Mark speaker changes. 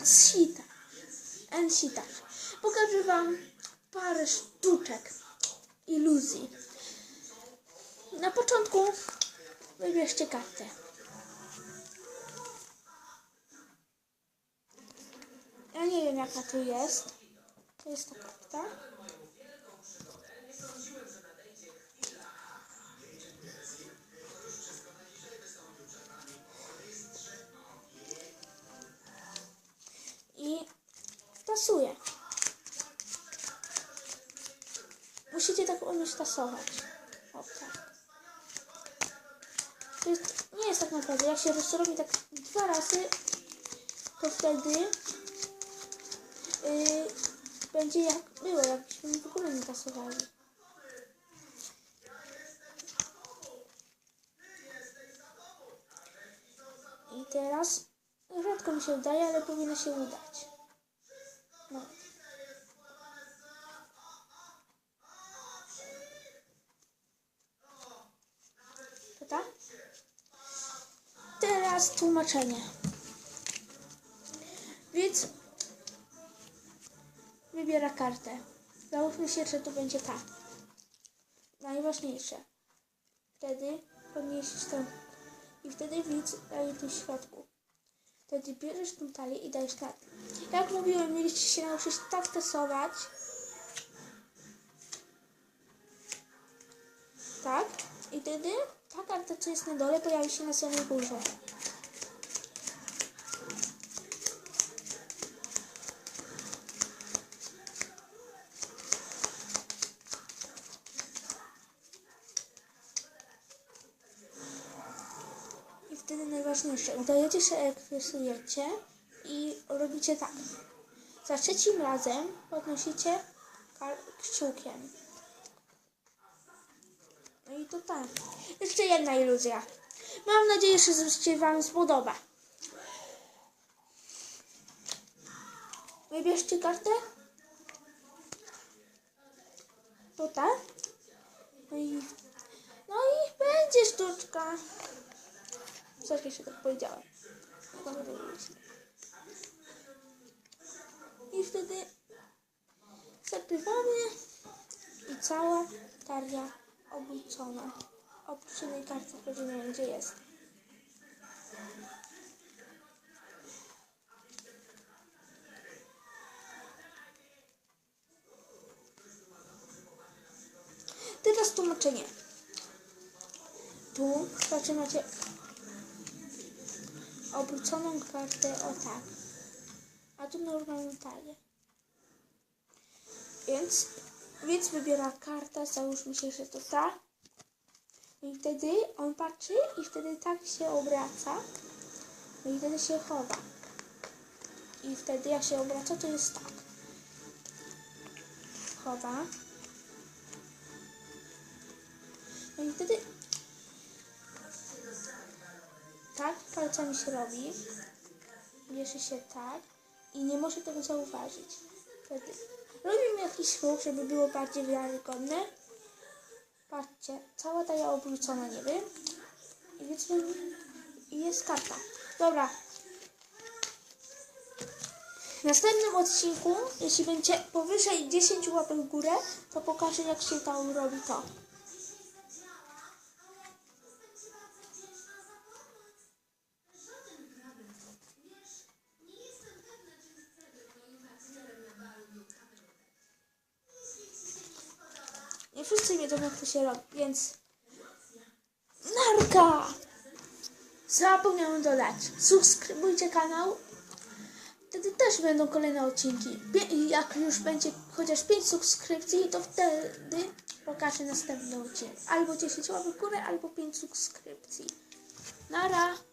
Speaker 1: Ensita. Ensita. Pokażę Wam parę sztuczek iluzji. Na początku wybierzcie kartę. Ja nie wiem jaka tu jest. To jest ta karta. Tasuję. Musicie tak umieć tasować. O tak. To jest, nie jest tak naprawdę. Jak się rozrobi tak dwa razy, to wtedy yy, będzie jak było, jakbyśmy w ogóle nie tasowali. I teraz rzadko mi się udaje, ale powinno się udać. No. Tak? Teraz tłumaczenie. Widz wybiera kartę. Załóżmy się, że to będzie ta. Najważniejsze. Wtedy podnieść tą. I wtedy widz daje tu światło. Wtedy bierzesz tą talię i dajesz tak. Jak mówiłem, mieliście się nauczyć tak tasować. Tak. I wtedy ta karta, co jest na dole, pojawi się na samej górze. I wtedy najważniejsze, udajecie się jak rysujecie i robicie tak. Za trzecim razem podnosicie kciukiem. No i to tak. Jeszcze jedna iluzja. Mam nadzieję, że się Wam spodoba. Wybierzcie kartę. To tak. No i, no i będzie sztuczka. Coś jeszcze tak powiedziałem. Powiedzieć. I wtedy zakrywamy i cała talia obrócona. Oprócz jednej karty, której nie wiem gdzie jest. Teraz tłumaczenie. Tu zaczynacie obróconą kartę o tak. A tu normalną talię. Więc więc wybiera kartę, załóżmy się, że to ta. I wtedy on patrzy i wtedy tak się obraca. No i wtedy się chowa. I wtedy jak się obraca, to jest tak. Chowa. No i wtedy palcami się robi. Bierze się tak i nie może tego zauważyć. Robimy jakiś ruch, żeby było bardziej wiarygodne. Patrzcie, cała taja obrócona, wiem. I i jest karta. Dobra. W następnym odcinku, jeśli będzie powyżej 10 łapek w górę, to pokażę jak się tam robi to. Nie wszyscy wiedzą jak to się robi, więc narka! Zapomniałem dodać. Subskrybujcie kanał. Wtedy też będą kolejne odcinki. I jak już będzie chociaż 5 subskrypcji, to wtedy pokażę następny odcinek. Albo 10 łapek w górę, albo 5 subskrypcji. Nara!